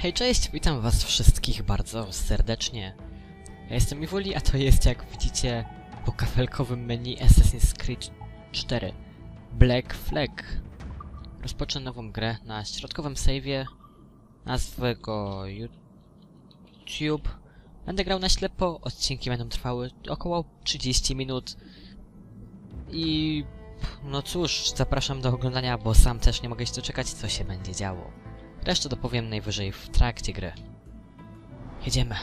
Hej, cześć, witam was wszystkich bardzo serdecznie. Ja jestem Iwoli, a to jest, jak widzicie, po kafelkowym menu Assassin's Creed 4 Black Flag. Rozpocznę nową grę na środkowym save'ie. Nazwę go YouTube. Będę grał na ślepo, odcinki będą trwały około 30 minut. I... no cóż, zapraszam do oglądania, bo sam też nie mogę się doczekać, co się będzie działo. Resztę dopowiem najwyżej w trakcie gry. Jedziemy.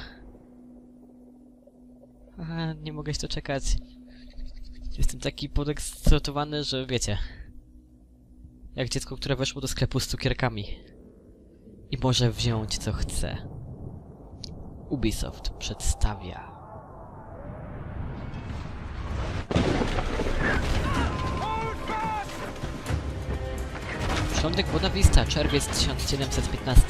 Aha, nie mogę się doczekać. Jestem taki podekscytowany, że wiecie. Jak dziecko, które weszło do sklepu z cukierkami. I może wziąć co chce. Ubisoft przedstawia. Początek Buena Vista, czerwiec 1715.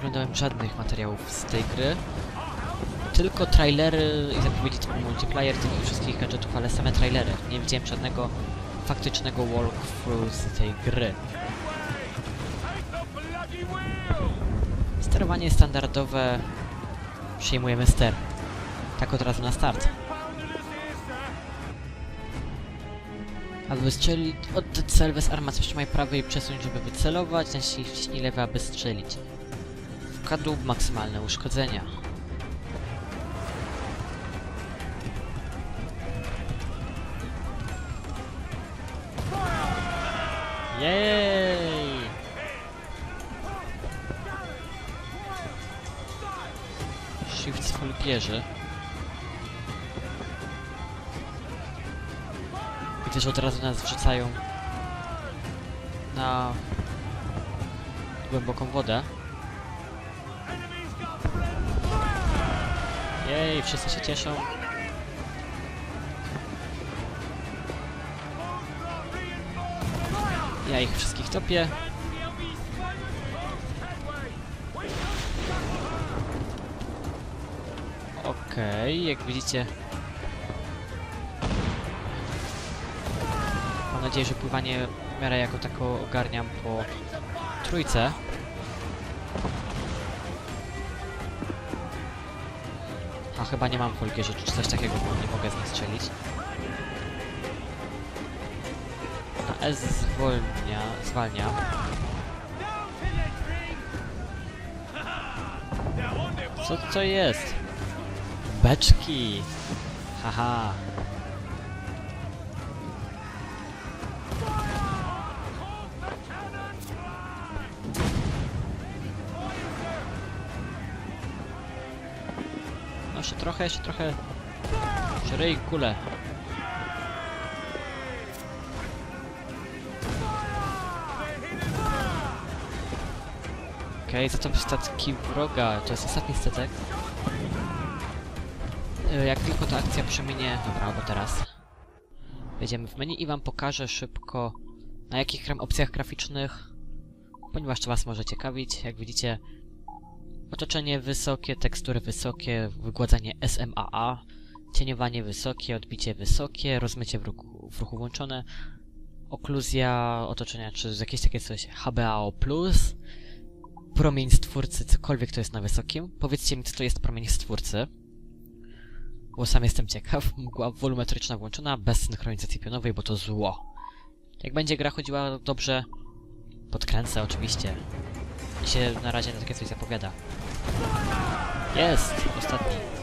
oglądałem żadnych materiałów z tej gry. Tylko trailery i zapowiedzi typu multiplayer tych wszystkich gadżetów, ale same trailery. Nie widziałem żadnego faktycznego walkthrough z tej gry. Sterowanie standardowe przyjmujemy ster. Tak od razu na start. Aby strzelić, oddać cel bez armacji, przytrzymaj prawy i przesuń, żeby wycelować, naciśnij lewy, aby strzelić. Kadłub maksymalne uszkodzenia. Jej! Shift z folgierzy. Widzę, że od razu nas wrzucają na głęboką wodę. Jej, wszyscy się cieszą. Ja ich wszystkich topię. Okej, jak widzicie... Mam nadzieję, że pływanie w miarę jako tako ogarniam po trójce. Chyba nie mam folgierzy czy coś takiego, bo nie mogę z nich strzelić. Na S zwolnia, zwalnia. Co to jest? Beczki! Haha. Trochę, jeszcze trochę. Żryj kulę. Okej, okay, za to statki wroga. To jest ostatni statek. E, Jak tylko ta akcja przeminie... Dobra, albo teraz. Wejdziemy w menu i wam pokażę szybko na jakich opcjach graficznych, ponieważ to was może ciekawić. Jak widzicie, otoczenie wysokie, tekstury wysokie, wygładzanie SMAA, cieniowanie wysokie, odbicie wysokie, rozmycie w ruchu, w ruchu włączone, okluzja otoczenia, czy jakieś takie coś HBAO+, promień stwórcy, cokolwiek to jest na wysokim. Powiedzcie mi, co to jest promień stwórcy. Bo sam jestem ciekaw. Mgła wolumetryczna włączona, bez synchronizacji pionowej, bo to zło. Jak będzie gra chodziła dobrze, podkręcę oczywiście. I się na razie na takie coś zapowiada. Jest! Ostatni.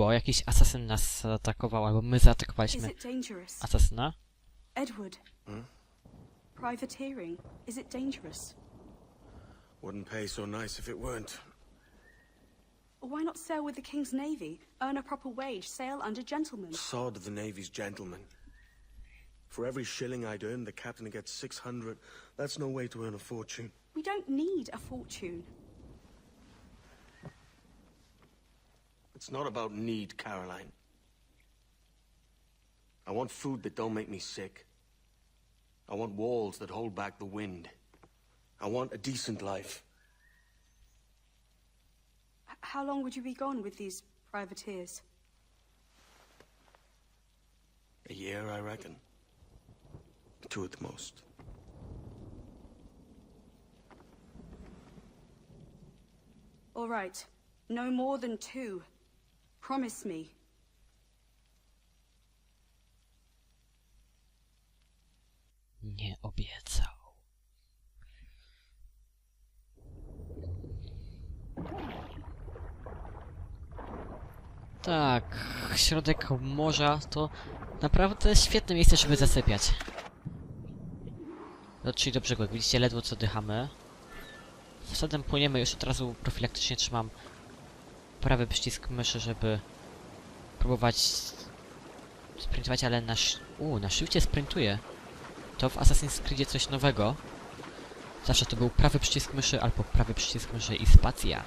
Grubo. Jakiś asasyn nas zaatakował, albo my Is zaatakowaliśmy it dangerous? asasyna. Edward? Hmm? Privateering. Is it dangerous? Wouldn't pay so nice if it weren't. Why not sail with the King's Navy? Earn a proper wage, sail under gentlemen. Sod the Navy's gentlemen. For every shilling I'd earn, the captain gets 600. That's no way to earn a fortune. We don't need a fortune. It's not about need, Caroline. I want food that don't make me sick. I want walls that hold back the wind. I want a decent life. H- how long would you be gone with these privateers? A year, I reckon. Two at the most. All right. No more than two. Promise me. Nie obiecał. Tak, środek morza to naprawdę świetne miejsce, żeby zasypiać. Dotrzli do brzegu, jak widzicie, ledwo co dychamy. Zatem płyniemy już od razu profilaktycznie trzymam prawy przycisk myszy, żeby próbować sprintować, ale na, u, na szybcie sprintuję. To w Assassin's Creedzie coś nowego. Zawsze to był prawy przycisk myszy albo prawy przycisk myszy i spacja.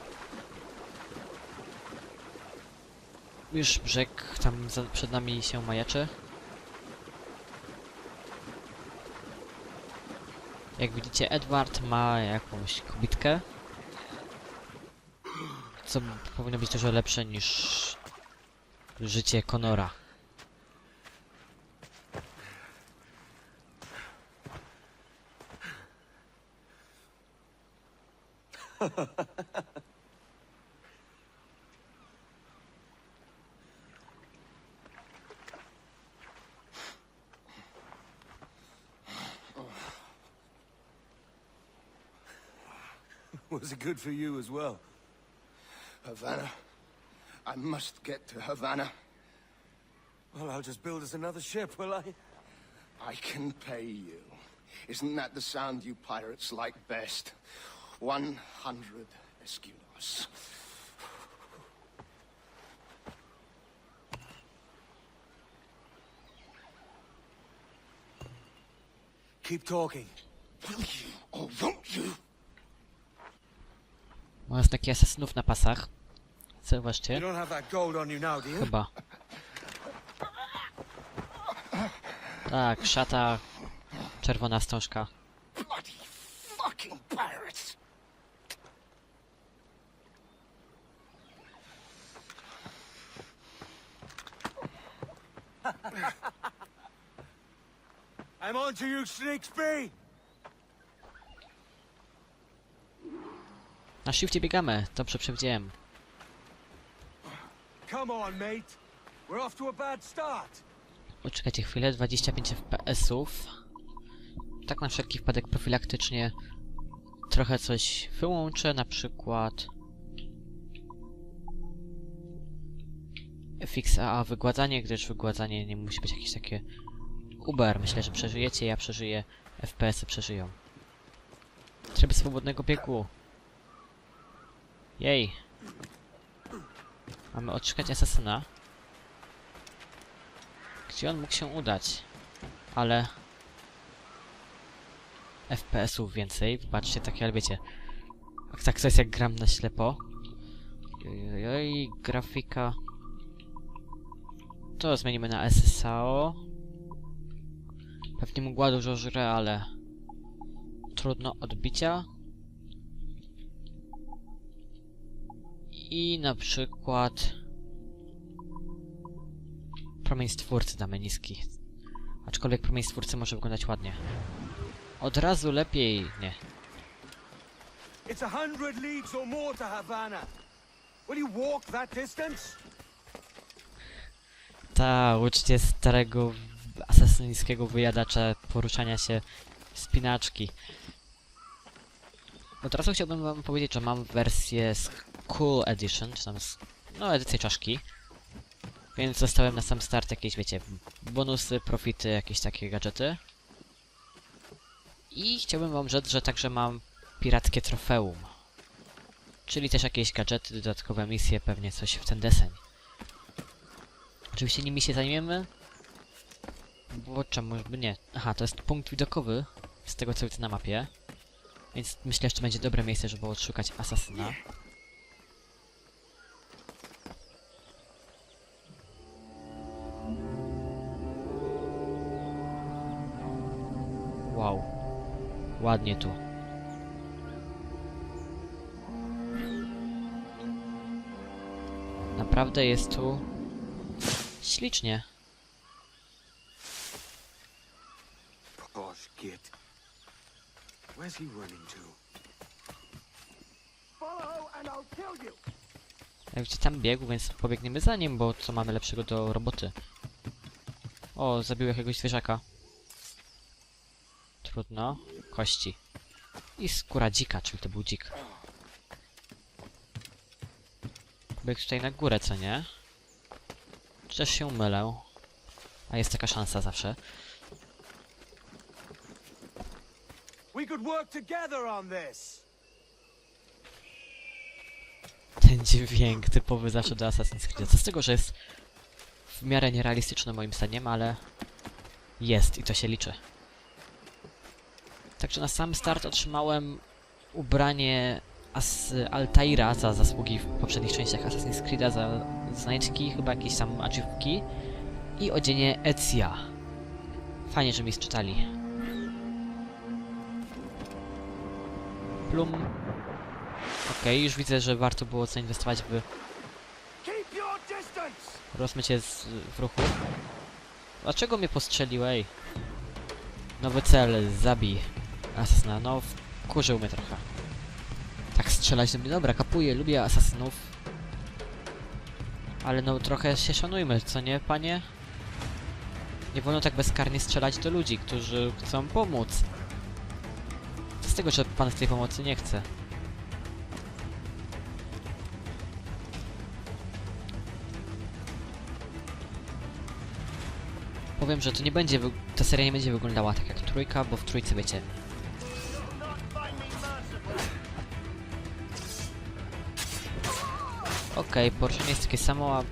Już brzeg tam za, przed nami się majaczy. Jak widzicie, Edward ma jakąś kobitkę. Co powinno być dużo lepsze niż życie Conora. Was it good for you as well? Havana. I must get to Havana. Well, I'll just build us another ship, will I? I can pay you. Isn't that the sound you pirates like best? One hundred escudos. Keep talking. Will you or won't you? Ma znaki asasynów na pasach. Zauważcie. Chyba. Tak, szata. Czerwona wstążka. I'm on to you, Snakesby! Na shifcie biegamy. Dobrze przewidziałem. Come on, mate. We're off to a bad start. Poczekajcie chwilę, 25 FPS-ów. Tak na wszelki wypadek profilaktycznie trochę coś wyłączę, na przykład FXAA wygładzanie, gdyż wygładzanie nie musi być jakieś takie uber. Myślę, że przeżyjecie, ja przeżyję, FPS-y przeżyją. Tryb swobodnego biegu. Jej. Mamy odszukać asasyna. Gdzie on mógł się udać? Ale... FPS-ów więcej, wybaczcie, takie, ale wiecie... Tak, tak to jest jak gram na ślepo. Ojej, grafika... To zmienimy na SSAO. Pewnie mgła dużo żre, ale... Trudno odbicia. I na przykład... Promień stwórcy damy niski. Aczkolwiek promień stwórcy może wyglądać ładnie. Od razu lepiej, nie. It's a hundred leagues or more to Havana. Will you walk that distance? Ta, uczcie starego asasyńskiego wyjadacza poruszania się spinaczki. Od razu chciałbym wam powiedzieć, że mam wersję z Cool Edition, czy tam z, no edycję czaszki. Więc zostałem na sam start jakieś, wiecie, bonusy, profity, jakieś takie gadżety. I chciałbym wam rzec, że także mam pirackie trofeum. Czyli też jakieś gadżety, dodatkowe misje, pewnie coś w ten deseń. Oczywiście nimi się zajmiemy. Bo czemu by nie? Aha, to jest punkt widokowy z tego co widzę na mapie. Więc myślę, że to będzie dobre miejsce, żeby odszukać asasyna. Ładnie tu. Naprawdę jest tu ślicznie. Gosh, git. Where's he running to? Follow and I'll kill you! Jak gdzie tam biegł, więc pobiegniemy za nim, bo co mamy lepszego do roboty. O, zabił jakiegoś zwierzaka. Trudno. Kości. I skóra dzika, czyli to był dzik. Pobiegł tutaj na górę, co nie? Czy też się mylę? A jest taka szansa zawsze. Ten dźwięk typowy zawsze do Assassin's Creed. Co z tego, że jest w miarę nierealistyczny moim zdaniem, ale jest i to się liczy. Także na sam start otrzymałem ubranie As Altaira za zasługi w poprzednich częściach Assassin's Creed'a, za znajdźki, chyba jakieś tam achievki i odzienie Ezia. Fajnie, że mi sczytali. Plum Okej, już widzę, że warto było zainwestować w distance! rozmycie z, w ruchu. Dlaczego mnie postrzelił, ej? Nowy cel, zabij. Asasyna, no wkurzył mnie trochę. Tak strzelać do mnie, dobra, kapuję, lubię asasynów. Ale no trochę się szanujmy, co nie, panie? Nie wolno tak bezkarnie strzelać do ludzi, którzy chcą pomóc. Co z tego, że pan z tej pomocy nie chce? Powiem, że to nie będzie, ta seria nie będzie wyglądała tak jak trójka, bo w trójce wiecie. Okej, poruszenie jest takie samo, a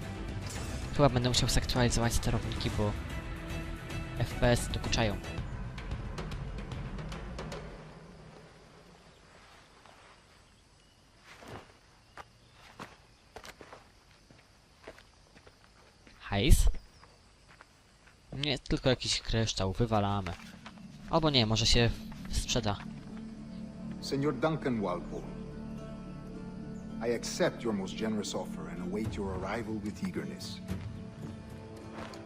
chyba będę musiał zaktualizować sterowniki, bo FPS dokuczają. Hajs? Nie, tylko jakiś kryształ, wywalamy. Albo nie, może się sprzeda. Senor Duncan Walpole, I accept your most generous offer and await your arrival with eagerness.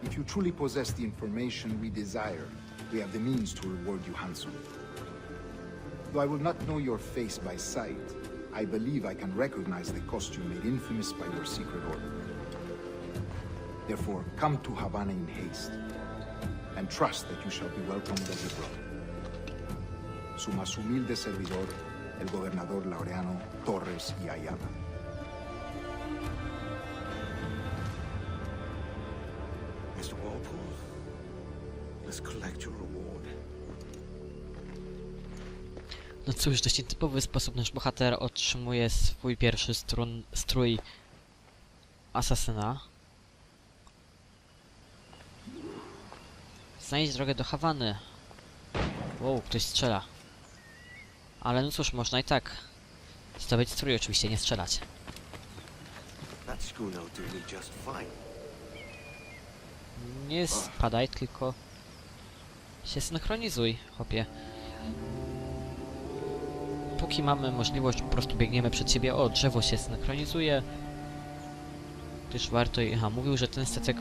If you truly possess the information we desire, we have the means to reward you handsomely. Though I will not know your face by sight, I believe I can recognize the costume made infamous by your secret order. Therefore, come to Havana in haste, and trust that you shall be welcomed as a brother. Su más humilde servidor, el gobernador Laureano Torres y Ayala. Mr. Walpole, let's collect your reward. No cóż, dość nietypowy sposób nasz bohater otrzymuje swój pierwszy strun, strój asasyna. Znajdź drogę do Hawany. Wow, ktoś strzela. Ale no cóż, można i tak zdobyć strój, oczywiście nie strzelać. Nie spadaj, tylko się synchronizuj, chłopie. Póki mamy możliwość, po prostu biegniemy przed siebie. O, drzewo się synchronizuje. Gdyż warto... Aha, mówił, że ten statek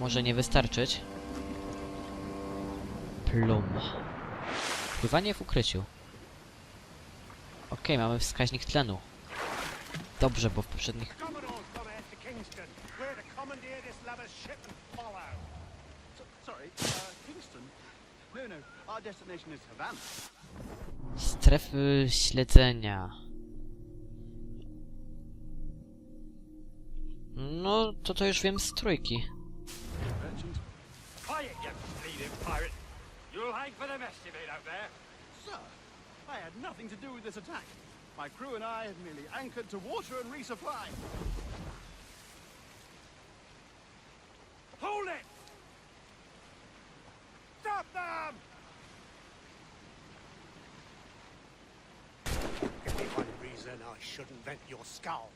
może nie wystarczyć. Plum. Pływanie w ukryciu. Okej, mamy wskaźnik tlenu. Dobrze, bo w poprzednich. Strefy śledzenia. No, to to już wiem z trójki. Merchant. Quiet, you bleeding pirate! You'll hang for the mess you made out there. Sir, I had nothing to do with this attack. My crew and I had merely anchored to water and resupply. Hold it! Stop them! Give me one reason I shouldn't vent your skull.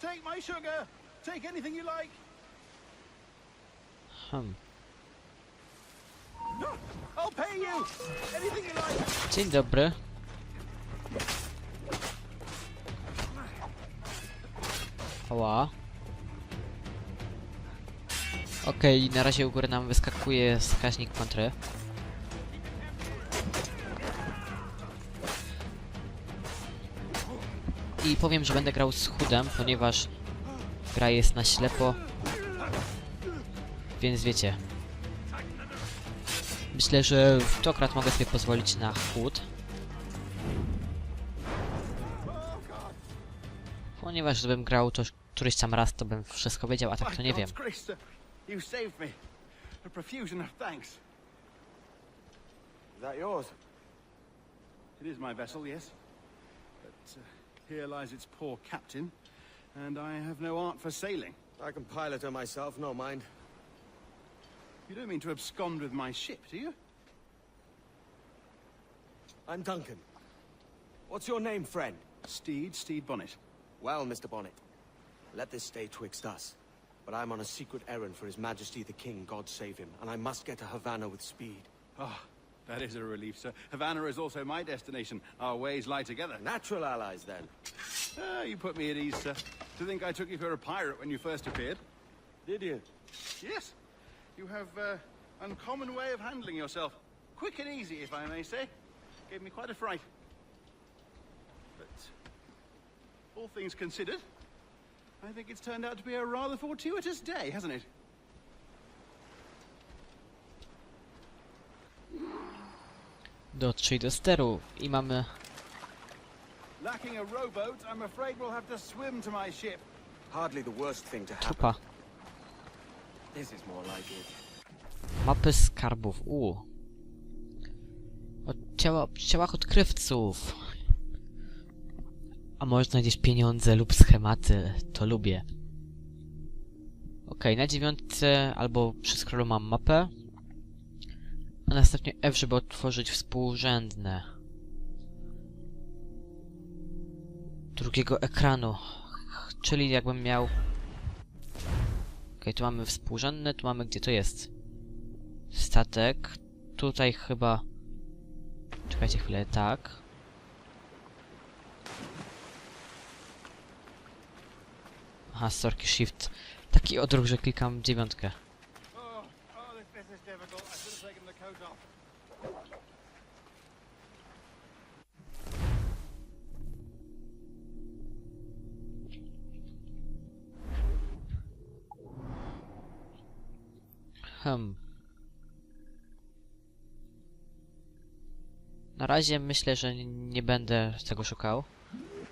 Take my sugar. Take anything you like. Hmm. No, I'll pay you. Anything you like. Dzień dobry. Ała. Okej, na razie u góry nam wyskakuje wskaźnik kontry. I powiem, że będę grał z chudem, ponieważ gra jest na ślepo. Więc wiecie. Myślę, że w to akurat mogę sobie pozwolić na chłód. Ponieważ gdybym grał to któryś tam raz, to bym wszystko wiedział, a tak to nie wiem. God's grace, sir, you saved me. A profusion of thanks. Is that yours? It is my vessel, yes. But uh, here lies its poor captain, and I have no art for sailing. I can pilot her myself, no mind. You don't mean to abscond with my ship, do you? I'm Duncan. What's your name, friend? Steed, Steed Bonnet. Well, Mr. Bonnet, let this stay twixt us. But I'm on a secret errand for His Majesty the King, God save him, and I must get to Havana with speed. Ah, that is a relief, sir. Havana is also my destination. Our ways lie together. Natural allies, then. Ah, you put me at ease, sir. To think I took you for a pirate when you first appeared. Did you? Yes. You have uh, uncommon way of handling yourself. Quick and easy, if I may say. Gave me quite a fright. But all things considered, I think it's turned out to be a rather fortuitous day, hasn't it? Dotrzyj do steru i mamy... Lacking a rowboat, I'm afraid we'll have to swim to my ship. Hardly the worst thing to happen. Trupa. This is more like it. Mapy skarbów. U. O ciała, ciałach odkrywców. A może znajdziesz pieniądze lub schematy. To lubię. Okej, na dziewiątce albo przy scrollu mam mapę. A następnie F, żeby otworzyć współrzędne. Drugiego ekranu. Czyli jakbym miał... Okej, tu mamy współrzędne, tu mamy gdzie to jest. Statek. Tutaj chyba... Czekajcie chwilę, tak. Aha, Storky Shift. Taki odruch, że klikam dziewiątkę. Hmm. Na razie myślę, że nie będę tego szukał.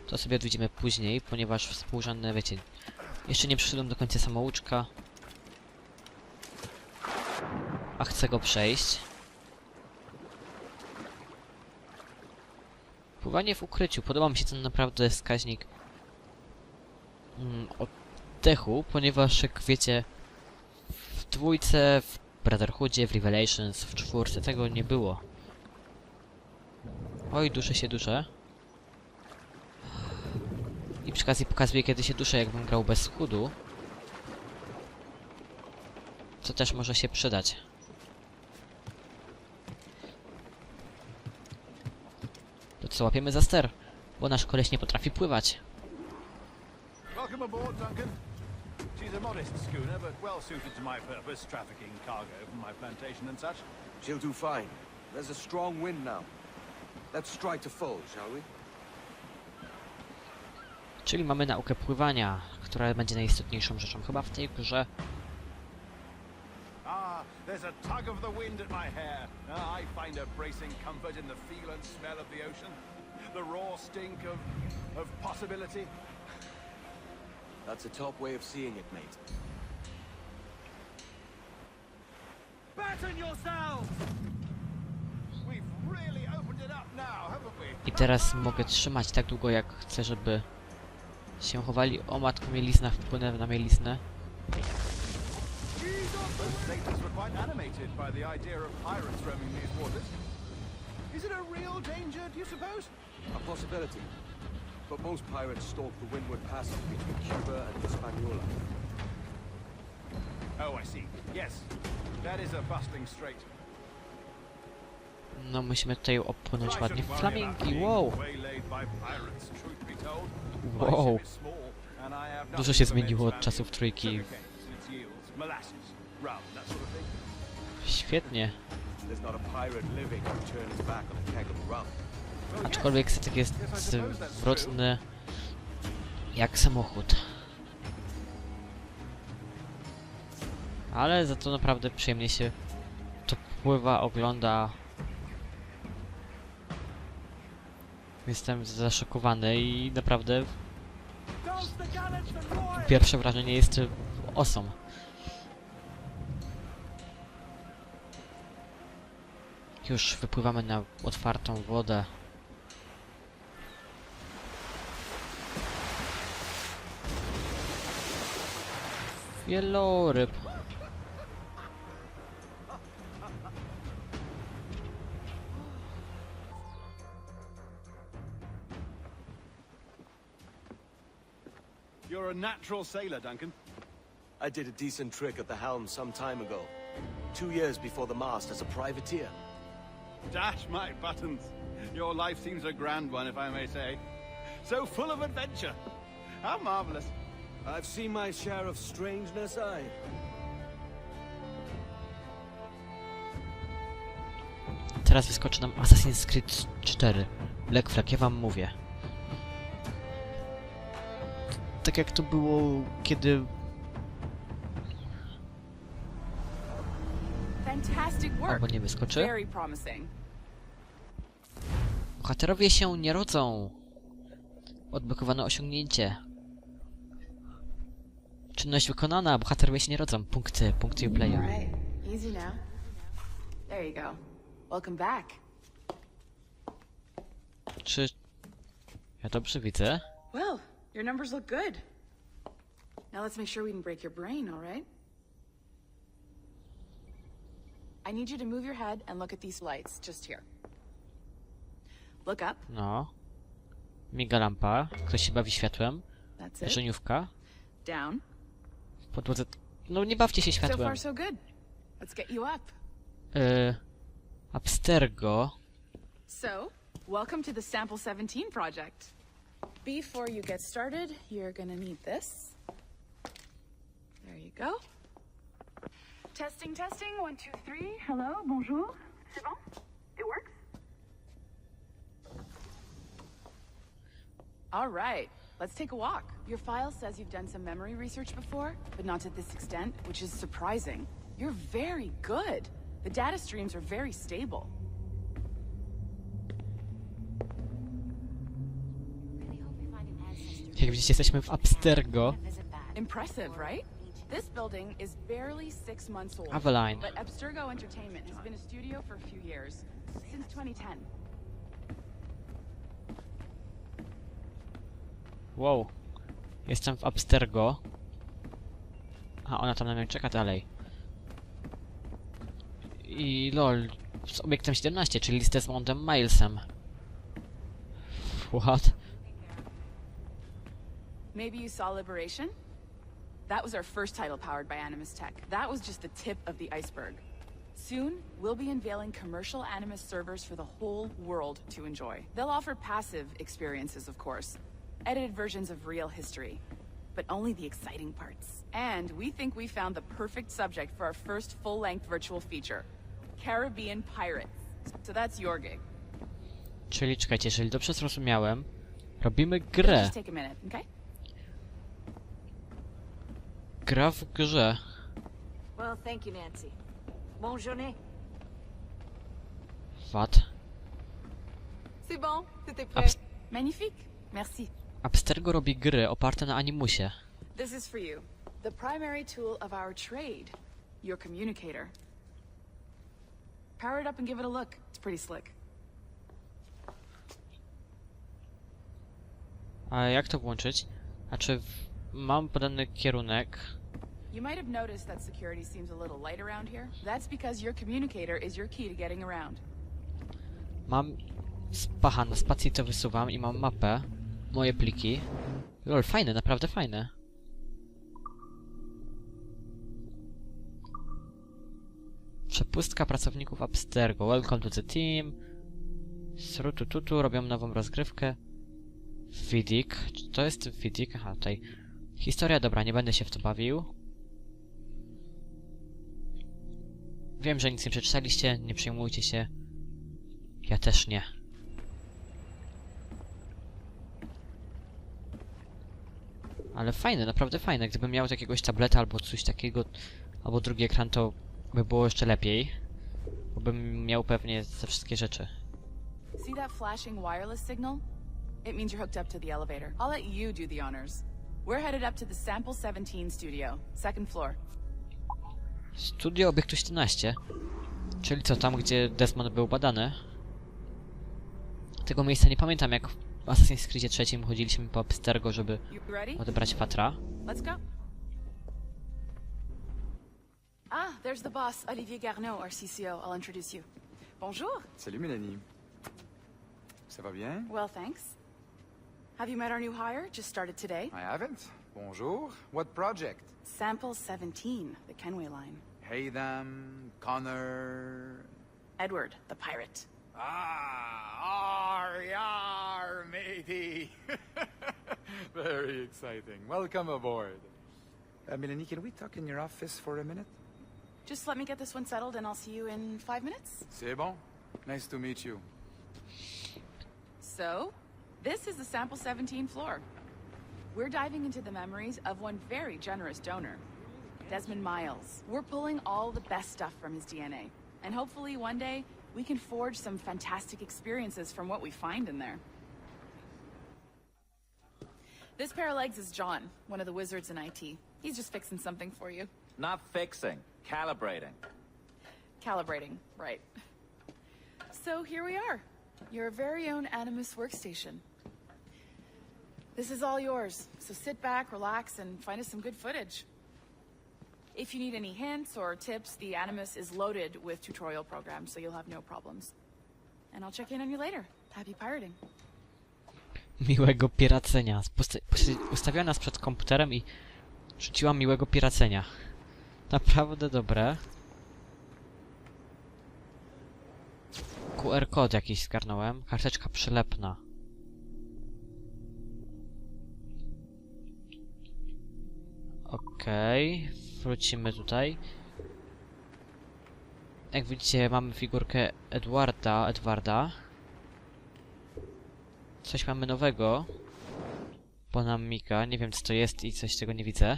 To sobie odwiedzimy później, ponieważ współrzędne, wiecie, jeszcze nie przyszedłem do końca samouczka. A chcę go przejść. Pływanie w ukryciu. Podoba mi się ten naprawdę wskaźnik mm, oddechu, ponieważ jak wiecie, w dwójce, w Brotherhoodzie, w Revelations, w czwórce tego nie było. Oj, duszę się duszę. I przy okazji pokazuję kiedy się duszę, jakbym grał bez chudu. Co też może się przydać. To co, łapiemy za ster? Bo nasz koleś nie potrafi pływać. Welcome aboard, Duncan. She's a modest schooner, but well suited to my purpose, trafficking cargo from my plantation and such. She'll do fine. There's a strong wind now. Let's strike to full, shall we? Czyli mamy naukę pływania, która będzie najistotniejszą rzeczą chyba w tej grze. Ah, there's a tug of the wind at my hair. Ah, I find a bracing comfort in the feel and smell of the ocean. The raw stink of, of possibility. That's a top way of seeing it, mate. Batten yourselves! We've really opened it up now, haven't we? I teraz mogę trzymać tak długo jak chcę, żeby się chowali. O matko, mielizna, wpłynę na mieliznę. Is it a real danger, do you suppose? A possibility. But most pirates stalk the windward passage between Cuba and Hispaniola. Oh, I see. Yes. That is a bustling strait. No musimy tutaj opłynąć ładnie. Flamingi, wow! Wow. Dużo się zmieniło od czasów trójki. Świetnie. Aczkolwiek statek jest zwrotny jak samochód. Ale za to naprawdę przyjemnie się to pływa, ogląda. Jestem zaszokowany i naprawdę pierwsze wrażenie jest awesome. Już wypływamy na otwartą wodę. Wieloryb. A natural sailor, Duncan. I did a decent trick at the helm some time ago. Two years before the mast as a privateer. Dash my buttons. Your life seems a grand one, if I may say. So full of adventure. How marvelous. I've seen my share of strangeness, I. Teraz wyskoczy nam Assassin's Creed 4. Black Flag, ja wam mówię. Tak jak to było, kiedy... Albo nie wyskoczy. Bohaterowie się nie rodzą. Odblokowano osiągnięcie. Czynność wykonana, bohaterowie się nie rodzą. Punkty, punkty player. Right. Easy now. There you go. Welcome back. Czy... Ja dobrze widzę? Well, your numbers look good. Now let's make sure we can break your brain, all right? I need you to move your head and look at these lights just here. Look up. No. Miga lampa. Ktoś się bawi światłem. That's it. Żeniówka. Down. Podłodze... No nie bawcie się światłem. So far, so good. Let's get you up. Yy... Abstergo. So, welcome to the Sample 17 project. Before you get started, you're gonna need this. There you go. Testing, testing, one, two, three. Hello, bonjour. C'est bon? It works? All right, let's take a walk. Your file says you've done some memory research before, but not to this extent, which is surprising. You're very good. The data streams are very stable. Jak widzicie, jesteśmy w Abstergo. Impressive, right? This building is barely six months old. Aveline. But Abstergo Entertainment has been a studio for a few years, since 2010. Wow. Jestem w Abstergo. A, ona tam na mnie czeka dalej. I lol. Z obiektem 17, czyli z Desmondem Milesem. What? Maybe you saw Liberation? That was our first title powered by Animus Tech. That was just the tip of the iceberg. Soon, we'll be unveiling commercial Animus servers for the whole world to enjoy. They'll offer passive experiences, of course, edited versions of real history, but only the exciting parts. And we think we found the perfect subject for our first full length virtual feature Caribbean Pirates. So that's your gig. Czyli czekajcie, jeżeli dobrze zrozumiałem, robimy grę. Just take a minute, okay? Gra w grze. Well, thank you, Nancy. Bonne journée. What? C'est bon, c'était prêt. Abs Magnifique. Merci. Abstergo robi gry oparte na animusie. This is for you. The primary tool of our trade. Your communicator. Power it up and give it a look. It's pretty slick. A jak to włączyć? Znaczy, mam podany kierunek. You might have noticed that security seems a little light around here. That's because your communicator is your key to getting around. Mam spacha na spacji to wysuwam i mam mapę. Moje pliki. Lol, fajne, naprawdę fajne. Przepustka pracowników Abstergo. Welcome to the team. Srutututu, robią nową rozgrywkę. Fidik. Czy to jest Fidik? Aha, tutaj. Historia dobra, nie będę się w to bawił. Wiem, że nic nie przeczytaliście, nie przejmujcie się. Ja też nie. Ale fajne, naprawdę fajne. Gdybym miał jakiegoś tableta albo coś takiego, albo drugi ekran, to by było jeszcze lepiej. Bo bym miał pewnie te wszystkie rzeczy. See that flashing wireless signal? It means you're hooked up to the elevator. I'll let you do the honors. We're headed up to the Sample 17 studio, second floor. Studio Obiektu 17. Czyli co, tam gdzie Desmond był badany. Tego miejsca nie pamiętam, jak w Assassin's Creed trzecim chodziliśmy po Abstergo, żeby odebrać go. Ah, there's the boss, Olivier Garneau, our CCO. I'll introduce you. Bonjour. Salut Mélanie. Ça va bien? Well, thanks. Have you met our new hire? Just started today. I haven't. Bonjour. What project? Sample 17, the Kenway line. Hey them, Connor. Edward, the pirate. Ah, ar, yar, matey. Very exciting. Welcome aboard. Uh, Mélanie, can we talk in your office for a minute? Just let me get this one settled and I'll see you in five minutes. C'est bon. Nice to meet you. So, this is the Sample 17 floor. We're diving into the memories of one very generous donor, Desmond Miles. We're pulling all the best stuff from his DNA. And hopefully one day, we can forge some fantastic experiences from what we find in there. This pair of legs is John, one of the wizards in IT. He's just fixing something for you. Not fixing, calibrating. Calibrating, right. So here we are, your very own Animus workstation. This is all yours, so sit back, relax, and find us some good footage. If you need any hints or tips, the Animus is loaded with tutorial programs, so you'll have no problems. And I'll check in on you later. Happy pirating. Miłego piracenia. Ustawiła nas przed komputerem i rzuciła miłego piracenia. Naprawdę dobre. QR kod jakiś zgarnąłem. Karteczka przylepna. Okej, wrócimy tutaj. Jak widzicie, mamy figurkę Edwarda, Edwarda. Coś mamy nowego. Bo nam miga. Nie wiem co to jest i coś tego nie widzę.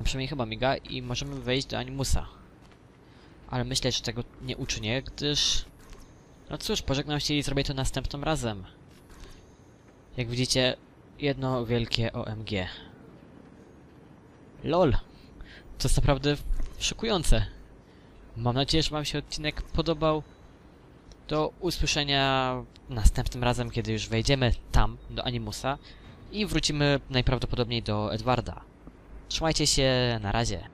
A przynajmniej chyba miga i możemy wejść do Animusa. Ale myślę, że tego nie uczynię, gdyż... No cóż, pożegnam się i zrobię to następnym razem. Jak widzicie, jedno wielkie OMG. LOL! To jest naprawdę szokujące. Mam nadzieję, że wam się odcinek podobał. Do usłyszenia następnym razem, kiedy już wejdziemy tam, do Animusa i wrócimy najprawdopodobniej do Edwarda. Trzymajcie się, na razie.